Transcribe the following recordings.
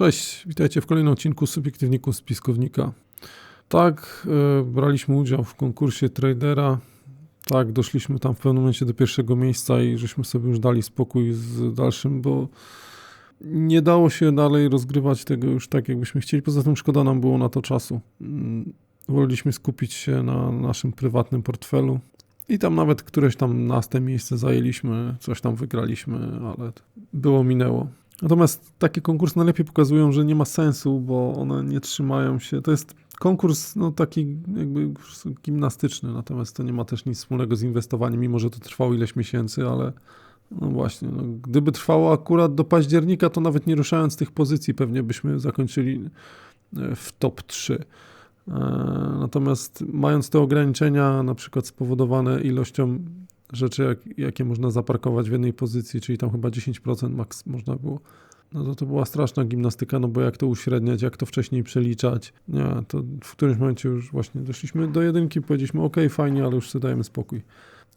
Cześć, witajcie w kolejnym odcinku Subiektywniku z Piskownika. Tak, e, braliśmy udział w konkursie tradera. Tak, doszliśmy tam w pewnym momencie do pierwszego miejsca i żeśmy sobie już dali spokój z dalszym, bo nie dało się dalej rozgrywać tego już tak, jakbyśmy chcieli. Poza tym szkoda nam było na to czasu. Mm, Woleliśmy skupić się na naszym prywatnym portfelu. I tam nawet któreś tam naste miejsce zajęliśmy, coś tam wygraliśmy, ale było minęło. Natomiast takie konkursy najlepiej pokazują, że nie ma sensu, bo one nie trzymają się. To jest konkurs no, taki jakby gimnastyczny, natomiast to nie ma też nic wspólnego z inwestowaniem, mimo że to trwało ileś miesięcy, ale no właśnie, no, gdyby trwało akurat do października, to nawet nie ruszając tych pozycji, pewnie byśmy zakończyli e, w top 3. E, Natomiast mając te ograniczenia, na przykład spowodowane ilością rzeczy, jak, jakie można zaparkować w jednej pozycji, czyli tam chyba 10% maks można było, no to to była straszna gimnastyka, no bo jak to uśredniać, jak to wcześniej przeliczać. Nie, to w którymś momencie już właśnie doszliśmy do jedynki, powiedzieliśmy ok, fajnie, ale już sobie dajemy spokój.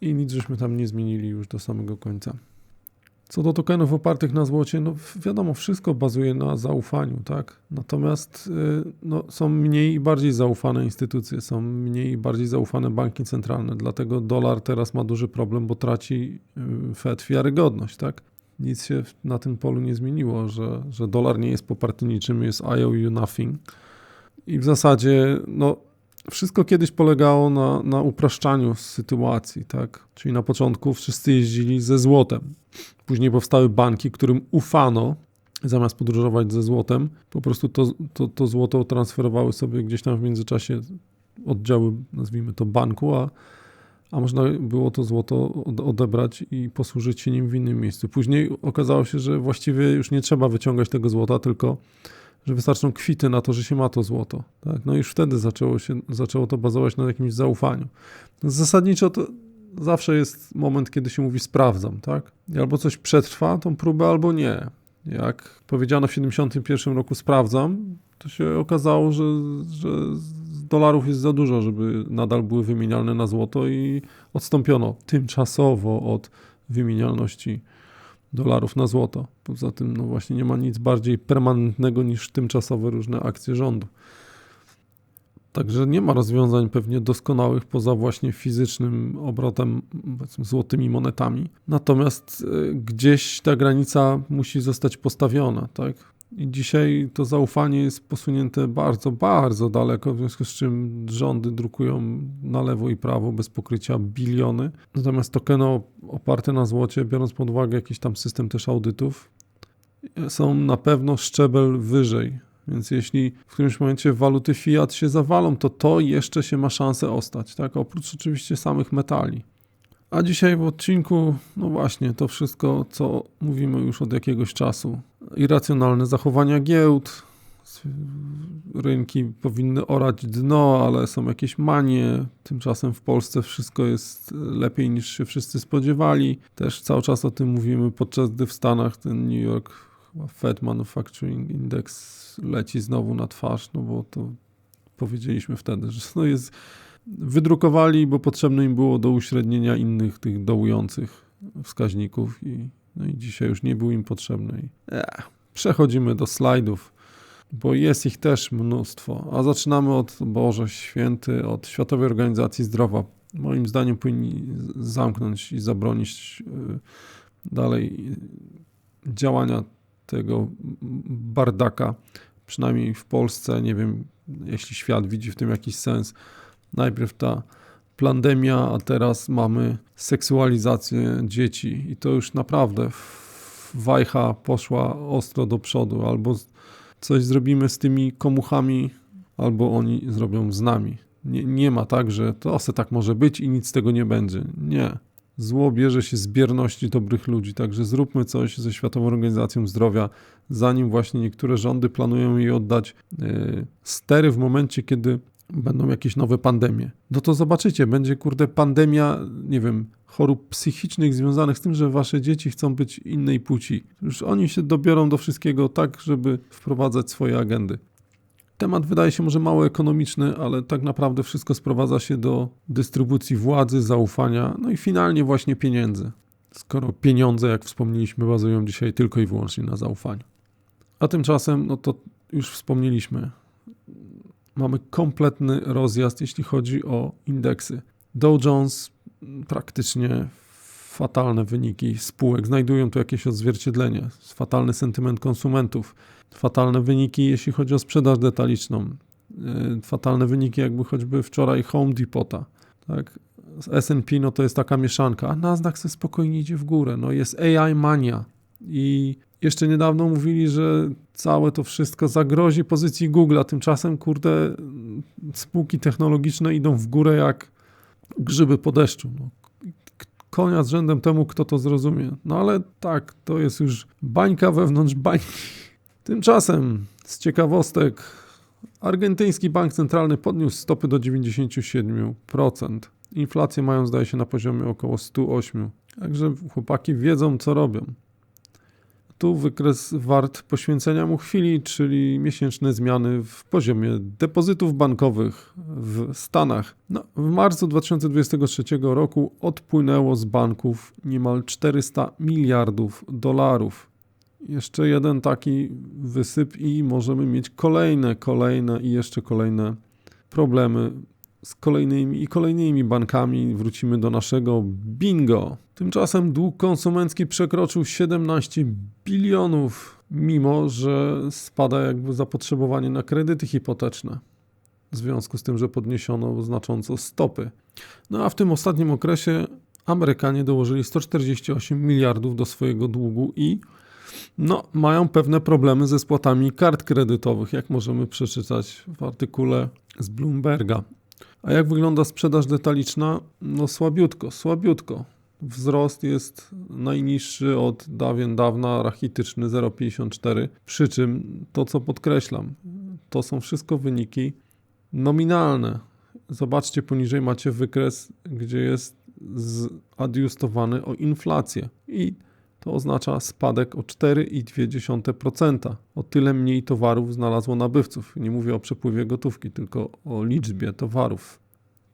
I nic żeśmy tam nie zmienili już do samego końca. Co do tokenów opartych na złocie, no wiadomo, wszystko bazuje na zaufaniu, tak? Natomiast y, no, są mniej i bardziej zaufane instytucje, są mniej i bardziej zaufane banki centralne, dlatego dolar teraz ma duży problem, bo traci y, Fed wiarygodność, tak? Nic się na tym polu nie zmieniło, że, że dolar nie jest poparty niczym, jest IOU nothing. I w zasadzie, no, wszystko kiedyś polegało na, na upraszczaniu sytuacji, tak? Czyli na początku wszyscy jeździli ze złotem. Później powstały banki, którym ufano, zamiast podróżować ze złotem, po prostu to, to, to złoto transferowały sobie gdzieś tam w międzyczasie oddziały, nazwijmy to banku, a, a można było to złoto odebrać i posłużyć się nim w innym miejscu. Później okazało się, że właściwie już nie trzeba wyciągać tego złota, tylko że wystarczą kwity na to, że się ma to złoto. Tak? No już wtedy zaczęło, się, zaczęło to bazować na jakimś zaufaniu. Zasadniczo to zawsze jest moment, kiedy się mówi sprawdzam, tak? Albo coś przetrwa tą próbę, albo nie. Jak powiedziano w 71 roku sprawdzam, to się okazało, że, że dolarów jest za dużo, żeby nadal były wymienialne na złoto i odstąpiono tymczasowo od wymienialności dolarów na złoto. Poza tym, no właśnie, nie ma nic bardziej permanentnego niż tymczasowe różne akcje rządu. Także nie ma rozwiązań pewnie doskonałych poza właśnie fizycznym obrotem złotymi monetami. Natomiast y, gdzieś ta granica musi zostać postawiona, tak? I dzisiaj to zaufanie jest posunięte bardzo, bardzo daleko, w związku z czym rządy drukują na lewo i prawo bez pokrycia biliony. Natomiast tokeny oparte na złocie, biorąc pod uwagę jakiś tam system też audytów, są na pewno szczebel wyżej. Więc jeśli w którymś momencie waluty fiat się zawalą, to to jeszcze się ma szansę ostać, tak? Oprócz oczywiście samych metali. A dzisiaj w odcinku, no właśnie, to wszystko, co mówimy już od jakiegoś czasu. Irracjonalne zachowania giełd, rynki powinny orać dno, ale są jakieś manie. Tymczasem w Polsce wszystko jest lepiej niż się wszyscy spodziewali. Też cały czas o tym mówimy, podczas gdy w Stanach ten New York Fed Manufacturing Index leci znowu na twarz, no bo to powiedzieliśmy wtedy, że no jest wydrukowali, bo potrzebne im było do uśrednienia innych tych dołujących wskaźników i, no i dzisiaj już nie był im potrzebny. Ech, przechodzimy do slajdów, bo jest ich też mnóstwo. A zaczynamy od Boże Święty, od Światowej Organizacji Zdrowia. Moim zdaniem powinni zamknąć i zabronić y, dalej działania tego bardaka, przynajmniej w Polsce. Nie wiem, jeśli świat widzi w tym jakiś sens najpierw ta pandemia, a teraz mamy seksualizację dzieci i to już naprawdę wajcha poszła ostro do przodu. Albo coś zrobimy z tymi komuchami, albo oni zrobią z nami. Nie, nie ma tak, że to se tak może być i nic z tego nie będzie. Nie. Zło bierze się z bierności dobrych ludzi, także zróbmy coś ze Światową Organizacją Zdrowia, zanim właśnie niektóre rządy planują jej oddać yy, stery w momencie, kiedy będą jakieś nowe pandemie. No to zobaczycie, będzie kurde pandemia, nie wiem, chorób psychicznych związanych z tym, że wasze dzieci chcą być innej płci. Już oni się dobiorą do wszystkiego tak, żeby wprowadzać swoje agendy. Temat wydaje się może mało ekonomiczny, ale tak naprawdę wszystko sprowadza się do dystrybucji władzy, zaufania, no i finalnie właśnie pieniędzy. Skoro pieniądze, jak wspomnieliśmy, bazują dzisiaj tylko i wyłącznie na zaufaniu. A tymczasem, no to już wspomnieliśmy, mamy kompletny rozjazd, jeśli chodzi o indeksy. Dow Jones praktycznie fatalne wyniki spółek, znajdują tu jakieś odzwierciedlenie, fatalny sentyment konsumentów, fatalne wyniki, jeśli chodzi o sprzedaż detaliczną, yy, fatalne wyniki jakby choćby wczoraj Home Depota, tak? S&P no to jest taka mieszanka, a Nasdaq sobie spokojnie idzie w górę, no jest AI mania. I jeszcze niedawno mówili, że całe to wszystko zagrozi pozycji Google, a tymczasem, kurde, spółki technologiczne idą w górę jak grzyby po deszczu. No, konia z rzędem temu, kto to zrozumie. No ale tak, to jest już bańka wewnątrz bańki. Tymczasem, z ciekawostek, argentyński bank centralny podniósł stopy do 97%. Inflację mają, zdaje się, na poziomie około 108. Także chłopaki wiedzą, co robią. Tu wykres wart poświęcenia mu chwili, czyli miesięczne zmiany w poziomie depozytów bankowych w Stanach. No, w marcu 2023 roku odpłynęło z banków niemal 400 miliardów dolarów. Jeszcze jeden taki wysyp i możemy mieć kolejne, kolejne i jeszcze kolejne problemy z kolejnymi i kolejnymi bankami. Wrócimy do naszego bingo. Tymczasem dług konsumencki przekroczył 17 bilionów, mimo że spada jakby zapotrzebowanie na kredyty hipoteczne. W związku z tym, że podniesiono znacząco stopy. No a w tym ostatnim okresie Amerykanie dołożyli 148 miliardów do swojego długu i no, mają pewne problemy ze spłatami kart kredytowych, jak możemy przeczytać w artykule z Bloomberga. A jak wygląda sprzedaż detaliczna? No słabiutko, słabiutko. Wzrost jest najniższy od dawien dawna, rachityczny 0,54. Przy czym to, co podkreślam, to są wszystko wyniki nominalne. Zobaczcie, poniżej macie wykres, gdzie jest zadjustowany o inflację. I to oznacza spadek o 4,2%. O tyle mniej towarów znalazło nabywców. Nie mówię o przepływie gotówki, tylko o liczbie towarów,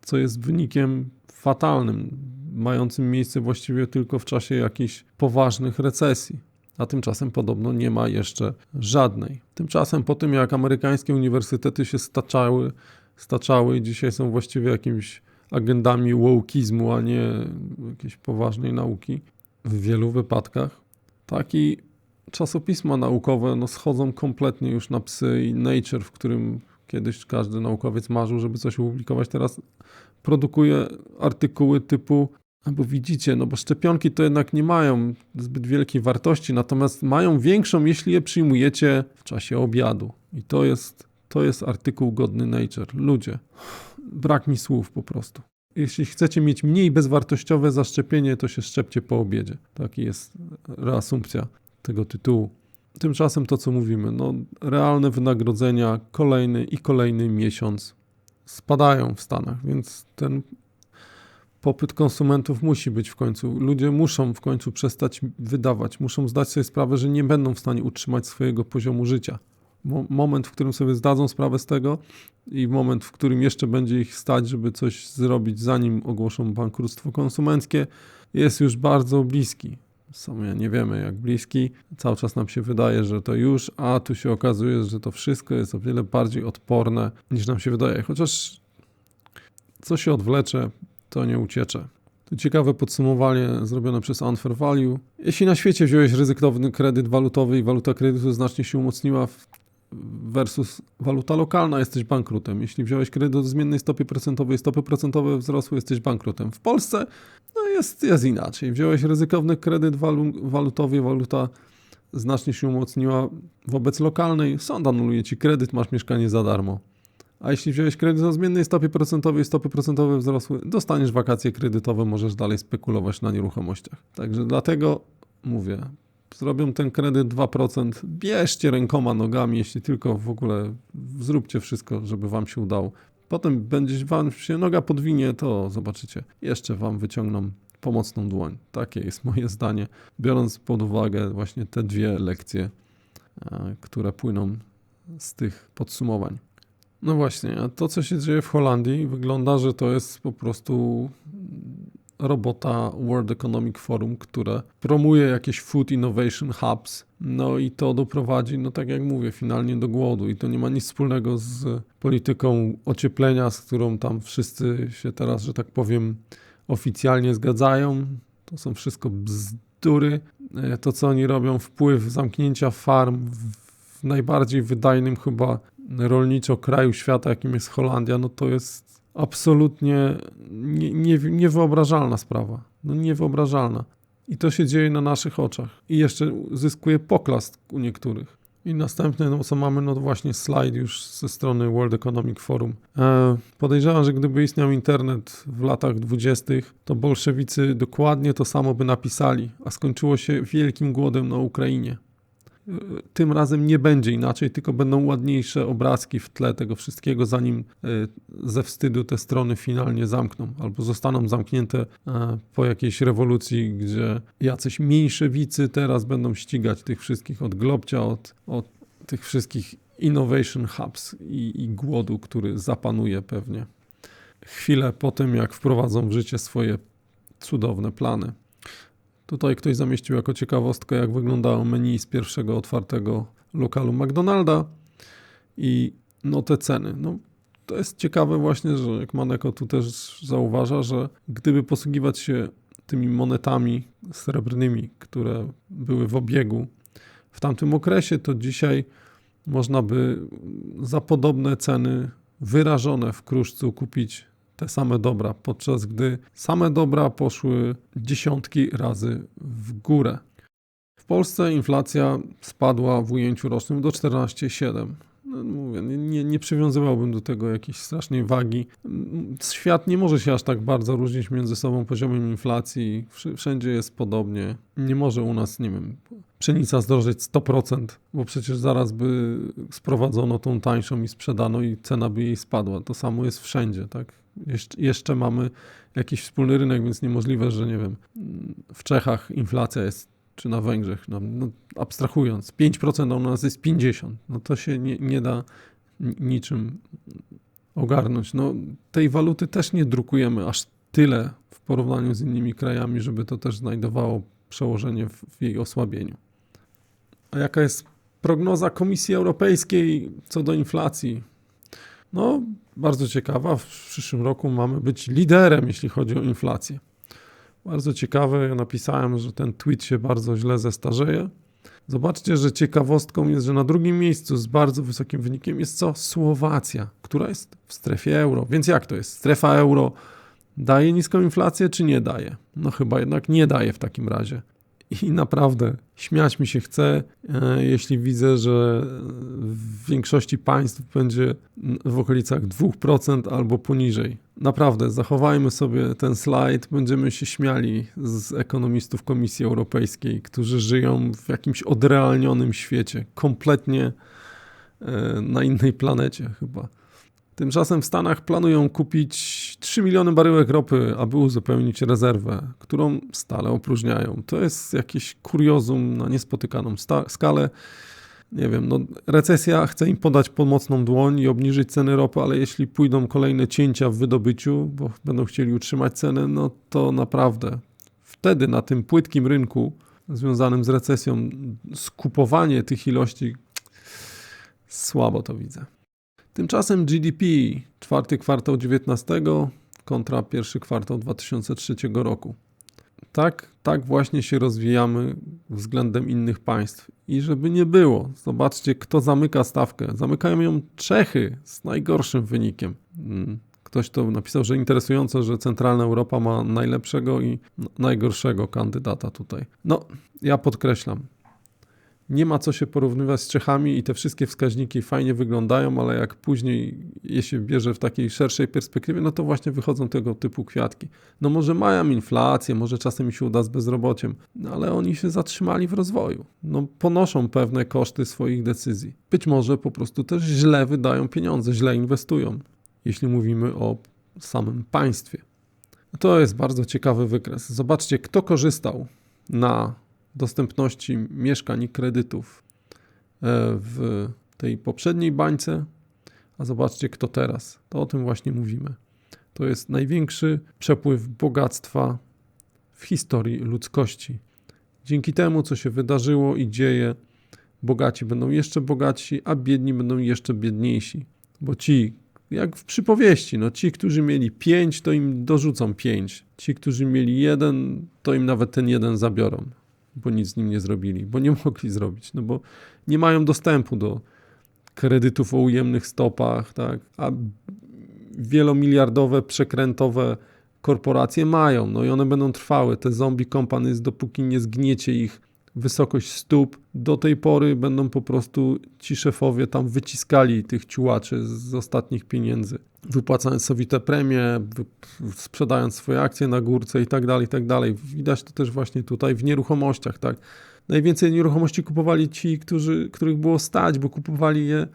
co jest wynikiem fatalnym, mającym miejsce właściwie tylko w czasie jakichś poważnych recesji. A tymczasem podobno nie ma jeszcze żadnej. Tymczasem po tym, jak amerykańskie uniwersytety się staczały, staczały i dzisiaj są właściwie jakimiś agendami wokeizmu, a nie jakiejś poważnej nauki, w wielu wypadkach. Taki czasopisma naukowe no, schodzą kompletnie już na psy i Nature, w którym kiedyś każdy naukowiec marzył, żeby coś opublikować. Teraz produkuje artykuły typu bo widzicie, no bo szczepionki to jednak nie mają zbyt wielkiej wartości, natomiast mają większą, jeśli je przyjmujecie w czasie obiadu. I to jest, to jest artykuł godny Nature. Ludzie, brak mi słów po prostu. Jeśli chcecie mieć mniej bezwartościowe zaszczepienie, to się szczepcie po obiedzie. Taki jest reasumpcja tego tytułu. Tymczasem to, co mówimy, no, realne wynagrodzenia kolejny i kolejny miesiąc spadają w Stanach, więc ten popyt konsumentów musi być w końcu. Ludzie muszą w końcu przestać wydawać, muszą zdać sobie sprawę, że nie będą w stanie utrzymać swojego poziomu życia moment, w którym sobie zdadzą sprawę z tego i moment, w którym jeszcze będzie ich stać, żeby coś zrobić, zanim ogłoszą bankructwo konsumenckie, jest już bardzo bliski. Sami nie wiemy, jak bliski. Cały czas nam się wydaje, że to już, a tu się okazuje, że to wszystko jest o wiele bardziej odporne niż nam się wydaje. Chociaż co się odwlecze, to nie uciecze. Tu ciekawe podsumowanie zrobione przez Unfair Value. Jeśli na świecie wziąłeś ryzykowny kredyt walutowy i waluta kredytu znacznie się umocniła, versus waluta lokalna, jesteś bankrutem. Jeśli wziąłeś kredyt o zmiennej stopie procentowej, stopy procentowe wzrosły, jesteś bankrutem. W Polsce no jest, jest inaczej. Wziąłeś ryzykowny kredyt walu, walutowy, waluta znacznie się umocniła wobec lokalnej, sąd anuluje ci kredyt, masz mieszkanie za darmo. A jeśli wziąłeś kredyt o zmiennej stopie procentowej, stopy procentowe wzrosły, dostaniesz wakacje kredytowe, możesz dalej spekulować na nieruchomościach. Także dlatego mówię, zrobią ten kredyt 2%, bierzcie rękoma, nogami, jeśli tylko w ogóle zróbcie wszystko, żeby wam się udało. Potem będzie wam się noga podwinie, to zobaczycie, jeszcze wam wyciągną pomocną dłoń. Takie jest moje zdanie, biorąc pod uwagę właśnie te dwie lekcje, e, które płyną z tych podsumowań. No właśnie, a to co się dzieje w Holandii wygląda, że to jest po prostu robota World Economic Forum, które promuje jakieś Food Innovation Hubs. No i to doprowadzi, no tak jak mówię, finalnie do głodu. I to nie ma nic wspólnego z polityką ocieplenia, z którą tam wszyscy się teraz, że tak powiem, oficjalnie zgadzają. To są wszystko bzdury. E, To, co oni robią, wpływ zamknięcia farm w najbardziej wydajnym chyba rolniczo kraju świata, jakim jest Holandia, no to jest absolutnie nie, nie, niewyobrażalna sprawa. No niewyobrażalna. I to się dzieje na naszych oczach. I jeszcze zyskuje poklask u niektórych. I następne, no co mamy, no właśnie slajd już ze strony World Economic Forum. E, podejrzewam, że gdyby istniał internet w latach dwudziestych, to bolszewicy dokładnie to samo by napisali, a skończyło się wielkim głodem na Ukrainie. E, Tym razem nie będzie inaczej, tylko będą ładniejsze obrazki w tle tego wszystkiego, zanim e, ze wstydu te strony finalnie zamkną, albo zostaną zamknięte e, po jakiejś rewolucji, gdzie jacyś mniejszewicy teraz będą ścigać tych wszystkich od Globcia, od, od tych wszystkich innovation hubs i, i głodu, który zapanuje pewnie chwilę po tym, jak wprowadzą w życie swoje cudowne plany. Tutaj ktoś zamieścił jako ciekawostkę, jak wyglądało menu z pierwszego otwartego lokalu McDonalda i no te ceny. No, to jest ciekawe właśnie, że jak Maneko tu też zauważa, że gdyby posługiwać się tymi monetami srebrnymi, które były w obiegu w tamtym okresie, to dzisiaj można by za podobne ceny wyrażone w kruszcu kupić te same dobra, podczas gdy same dobra poszły dziesiątki razy w górę. W Polsce inflacja spadła w ujęciu rocznym do 14,7. No, mówię, nie, nie, przywiązywałbym do tego jakiejś strasznej wagi. Świat nie może się aż tak bardzo różnić między sobą poziomem inflacji. Wszędzie jest podobnie. Nie może u nas, nie wiem, pszenica zdrożeć 100%, bo przecież zaraz by sprowadzono tą tańszą i sprzedano i cena by jej spadła. To samo jest wszędzie, tak? Jeszcze, mamy jakiś wspólny rynek, więc niemożliwe, że nie wiem, w Czechach inflacja jest, czy na Węgrzech, no, no abstrahując, 5%, a u nas jest 50%. No to się nie, nie da ni- niczym ogarnąć. No, tej waluty też nie drukujemy aż tyle w porównaniu z innymi krajami, żeby to też znajdowało przełożenie w, w jej osłabieniu. A jaka jest prognoza Komisji Europejskiej co do inflacji? No, bardzo ciekawa. W przyszłym roku mamy być liderem, jeśli chodzi o inflację. Bardzo ciekawe. Ja napisałem, że ten tweet się bardzo źle zestarzeje. Zobaczcie, że ciekawostką jest, że na drugim miejscu z bardzo wysokim wynikiem jest co? Słowacja, która jest w strefie euro. Więc jak to jest? Strefa euro daje niską inflację, czy nie daje? No chyba jednak nie daje w takim razie. I naprawdę śmiać mi się chce, e, jeśli widzę, że w większości państw będzie w okolicach 2% albo poniżej. Naprawdę, zachowajmy sobie ten slajd, będziemy się śmiali z ekonomistów Komisji Europejskiej, którzy żyją w jakimś odrealnionym świecie, kompletnie e, na innej planecie chyba. Tymczasem w Stanach planują kupić 3 miliony baryłek ropy, aby uzupełnić rezerwę, którą stale opróżniają. To jest jakieś kuriozum na niespotykaną skalę. Nie wiem, no, recesja chce im podać pomocną dłoń i obniżyć ceny ropy, ale jeśli pójdą kolejne cięcia w wydobyciu, bo będą chcieli utrzymać cenę, no to naprawdę wtedy na tym płytkim rynku związanym z recesją skupowanie tych ilości słabo to widzę. Tymczasem GDP czwarty kwartał 19 kontra pierwszy kwartał 2003 roku. Tak, tak właśnie się rozwijamy względem innych państw. I żeby nie było, zobaczcie, kto zamyka stawkę. Zamykają ją Czechy z najgorszym wynikiem. Mm, Ktoś to napisał, że interesujące, że centralna Europa ma najlepszego i najgorszego kandydata tutaj. No, ja podkreślam, nie ma co się porównywać z Czechami i te wszystkie wskaźniki fajnie wyglądają, ale jak później je się bierze w takiej szerszej perspektywie, no to właśnie wychodzą tego typu kwiatki. No może mają inflację, może czasem mi się uda z bezrobociem, no ale oni się zatrzymali w rozwoju. No ponoszą pewne koszty swoich decyzji. Być może po prostu też źle wydają pieniądze, źle inwestują, jeśli mówimy o samym państwie. To jest bardzo ciekawy wykres. Zobaczcie, kto korzystał na dostępności mieszkań i kredytów e, w tej poprzedniej bańce, a zobaczcie kto teraz. To o tym właśnie mówimy. To jest największy przepływ bogactwa w historii ludzkości. Dzięki temu, co się wydarzyło i dzieje, bogaci będą jeszcze bogatsi, a biedni będą jeszcze biedniejsi. Bo ci, jak w przypowieści, no ci, którzy mieli pięć, to im dorzucą pięć. Ci, którzy mieli jeden, to im nawet ten jeden zabiorą, bo nic z nim nie zrobili, bo nie mogli zrobić, no bo nie mają dostępu do kredytów o ujemnych stopach, tak, a wielomiliardowe, przekrętowe korporacje mają, no i one będą trwały. Te zombie companies, dopóki nie zgniecie ich wysokość stóp, do tej pory będą po prostu ci szefowie tam wyciskali tych ciułaczy z ostatnich pieniędzy, wypłacając sobie te premie, sprzedając swoje akcje na górce i tak dalej, i tak dalej. Widać to też właśnie tutaj w nieruchomościach, tak. Najwięcej nieruchomości kupowali ci, którzy, których było stać, bo kupowali je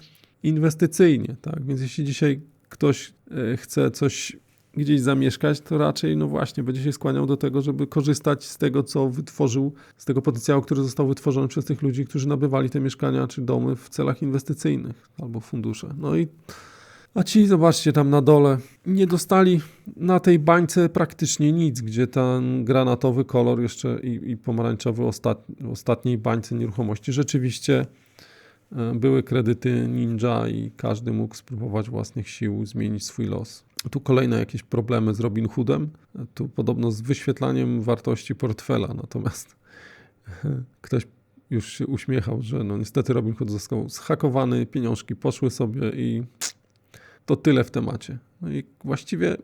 inwestycyjnie, tak. Więc jeśli dzisiaj ktoś e, chce coś gdzieś zamieszkać, to raczej no właśnie będzie się skłaniał do tego, żeby korzystać z tego, co wytworzył, z tego potencjału, który został wytworzony przez tych ludzi, którzy nabywali te mieszkania czy domy w celach inwestycyjnych albo fundusze. No i a ci, zobaczcie, tam na dole nie dostali na tej bańce praktycznie nic, gdzie ten granatowy kolor jeszcze i, i pomarańczowy ostat, ostatniej bańce nieruchomości rzeczywiście e, były kredyty ninja i każdy mógł spróbować własnych sił zmienić swój los. Tu kolejne jakieś problemy z Robin Hoodem. Tu podobno z wyświetlaniem wartości portfela. Natomiast ktoś już się uśmiechał, że no niestety Robin Hood został zhakowany, pieniążki poszły sobie i to tyle w temacie. No i właściwie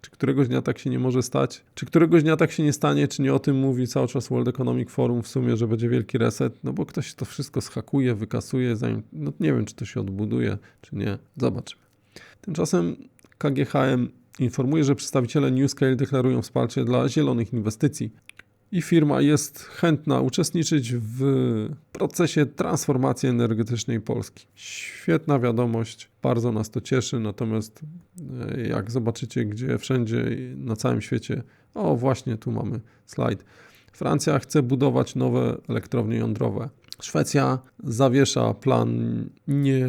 czy któregoś dnia tak się nie może stać? Czy któregoś dnia tak się nie stanie? Czy nie o tym mówi cały czas World Economic Forum w sumie, że będzie wielki reset? No bo ktoś to wszystko schakuje, wykasuje, zanim, no nie wiem, czy to się odbuduje, czy nie. Zobaczymy. Tymczasem KGHM informuje, że przedstawiciele NewScale deklarują wsparcie dla zielonych inwestycji i firma jest chętna uczestniczyć w procesie transformacji energetycznej Polski. Świetna wiadomość, bardzo nas to cieszy, natomiast e, jak zobaczycie, gdzie wszędzie na całym świecie, o właśnie tu mamy slajd. Francja chce budować nowe elektrownie jądrowe. Szwecja zawiesza plan nie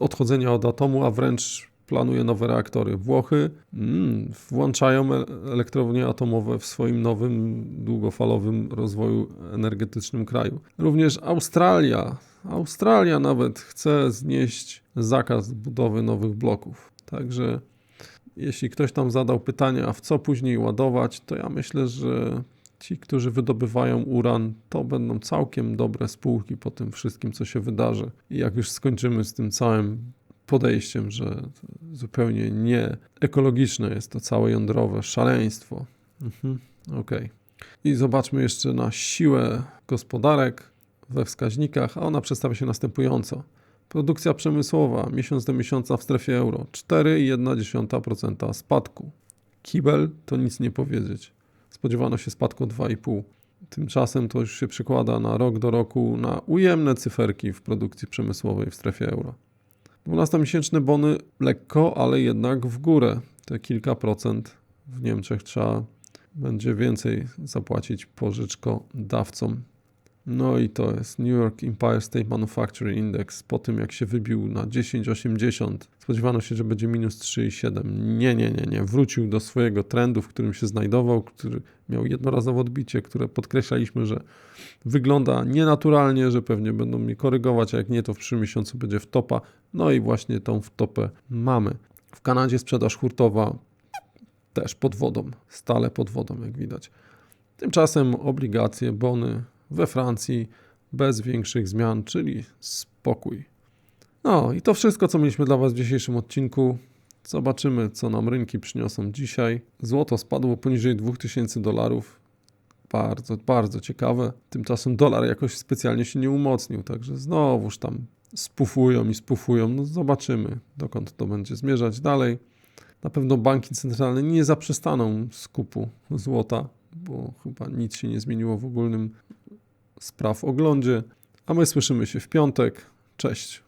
odchodzenia od atomu, a wręcz planuje nowe reaktory. Włochy mm, włączają elektrownie atomowe w swoim nowym, długofalowym rozwoju energetycznym kraju. Również Australia, Australia nawet chce znieść zakaz budowy nowych bloków. Także jeśli ktoś tam zadał pytanie, a w co później ładować, to ja myślę, że ci, którzy wydobywają uran, to będą całkiem dobre spółki po tym wszystkim, co się wydarzy. I jak już skończymy z tym całym podejściem, że zupełnie nie ekologiczne jest to całe jądrowe szaleństwo. Mhm, Okej. Okay. I zobaczmy jeszcze na siłę gospodarek we wskaźnikach, a ona przedstawia się następująco. Produkcja przemysłowa miesiąc do miesiąca w strefie euro 4,1% spadku. Kibel to nic nie powiedzieć. Spodziewano się spadku 2,5%. Tymczasem to już się przekłada na rok do roku na ujemne cyferki w produkcji przemysłowej w strefie euro. 12-miesięczne bony lekko, ale jednak w górę. Te kilka procent w Niemczech trzeba będzie więcej zapłacić pożyczkodawcom. No i to jest New York Empire State Manufacturing Index. Po tym jak się wybił na 10,80, spodziewano się, że będzie minus 3,7. Nie, nie, nie, nie. Wrócił do swojego trendu, w którym się znajdował, który miał jednorazowe odbicie, które podkreślaliśmy, że wygląda nienaturalnie, że pewnie będą mi korygować, a jak nie, to w przyszłym miesiącu będzie w topa. No i właśnie tą wtopę mamy. W Kanadzie sprzedaż hurtowa też pod wodą, stale pod wodą, jak widać. Tymczasem obligacje, bony we Francji bez większych zmian, czyli spokój. No i to wszystko, co mieliśmy dla Was w dzisiejszym odcinku. Zobaczymy, co nam rynki przyniosą dzisiaj. Złoto spadło poniżej 2000 dolarów. Bardzo, bardzo ciekawe. Tymczasem dolar jakoś specjalnie się nie umocnił, także znowuż tam spufują i spufują. No zobaczymy, dokąd to będzie zmierzać dalej. Na pewno banki centralne nie zaprzestaną skupu złota, bo chyba nic się nie zmieniło w ogólnym spraw oglądzie. A my słyszymy się w piątek. Cześć.